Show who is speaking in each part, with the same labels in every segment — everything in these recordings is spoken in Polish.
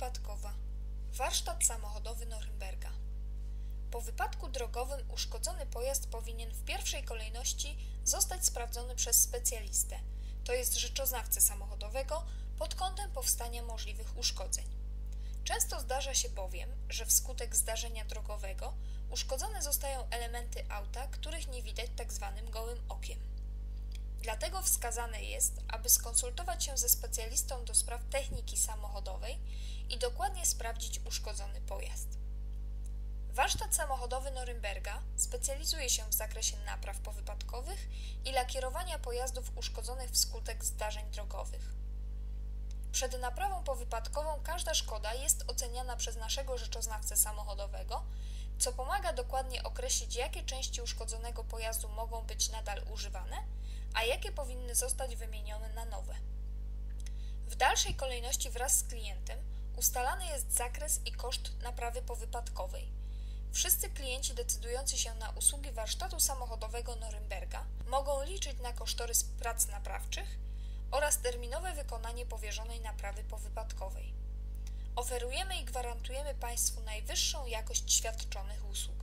Speaker 1: powypadkowa. Warsztat samochodowy Norymberga. Po wypadku drogowym uszkodzony pojazd powinien w pierwszej kolejności zostać sprawdzony przez specjalistę, to jest rzeczoznawcę samochodowego, pod kątem powstania możliwych uszkodzeń. Często zdarza się bowiem, że wskutek zdarzenia drogowego uszkodzone zostają elementy auta, których nie widać tak zwanym gołym okiem. Dlatego wskazane jest, aby skonsultować się ze specjalistą do spraw techniki samochodowej i dokładnie sprawdzić uszkodzony pojazd. Warsztat samochodowy Norymberga specjalizuje się w zakresie napraw powypadkowych i lakierowania pojazdów uszkodzonych wskutek zdarzeń drogowych. Przed naprawą powypadkową każda szkoda jest oceniana przez naszego rzeczoznawcę samochodowego, co pomaga dokładnie określić, jakie części uszkodzonego pojazdu mogą być nadal używane, a jakie powinny zostać wymienione na nowe. W dalszej kolejności wraz z klientem ustalany jest zakres i koszt naprawy powypadkowej. Wszyscy klienci decydujący się na usługi warsztatu samochodowego Norymberga mogą liczyć na kosztorys prac naprawczych oraz terminowe wykonanie powierzonej naprawy powypadkowej. Oferujemy i gwarantujemy Państwu najwyższą jakość świadczonych usług.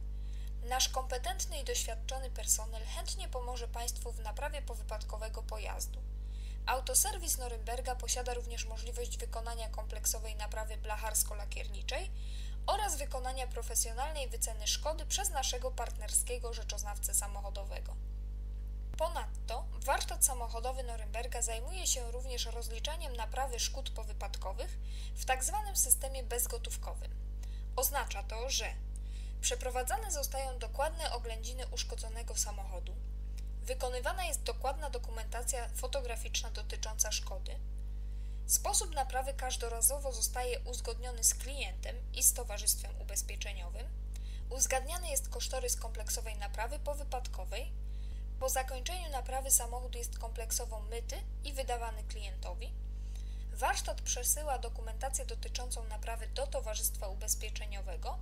Speaker 1: Nasz kompetentny i doświadczony personel chętnie pomoże Państwu w naprawie powypadkowego pojazdu. Autoserwis Norymberga posiada również możliwość wykonania kompleksowej naprawy blacharsko-lakierniczej oraz wykonania profesjonalnej wyceny szkody przez naszego partnerskiego rzeczoznawcę samochodowego. Ponadto warsztat samochodowy Norymberga zajmuje się również rozliczaniem naprawy szkód powypadkowych w tzw. Tak systemie bezgotówkowym. Oznacza to, że przeprowadzane zostają dokładne oględziny uszkodzonego samochodu, wykonywana jest dokładna dokumentacja fotograficzna dotycząca szkody, sposób naprawy każdorazowo zostaje uzgodniony z klientem i z towarzystwem ubezpieczeniowym, uzgadniany jest kosztorys kompleksowej naprawy powypadkowej, po zakończeniu naprawy samochód jest kompleksowo myty i wydawany klientowi. Warsztat przesyła dokumentację dotyczącą naprawy do towarzystwa ubezpieczeniowego,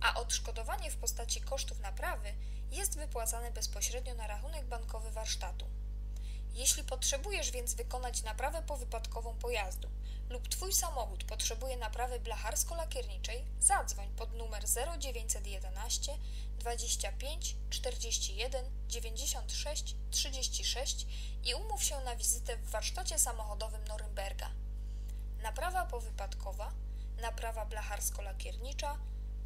Speaker 1: a odszkodowanie w postaci kosztów naprawy jest wypłacane bezpośrednio na rachunek bankowy warsztatu. Jeśli potrzebujesz więc wykonać naprawę powypadkową pojazdu lub Twój samochód potrzebuje naprawy blacharsko-lakierniczej, zadzwoń pod numer 0911 25 41 96 36 i umów się na wizytę w warsztacie samochodowym Norymberga. Naprawa powypadkowa, naprawa blacharsko-lakiernicza,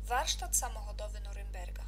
Speaker 1: warsztat samochodowy Norymberga.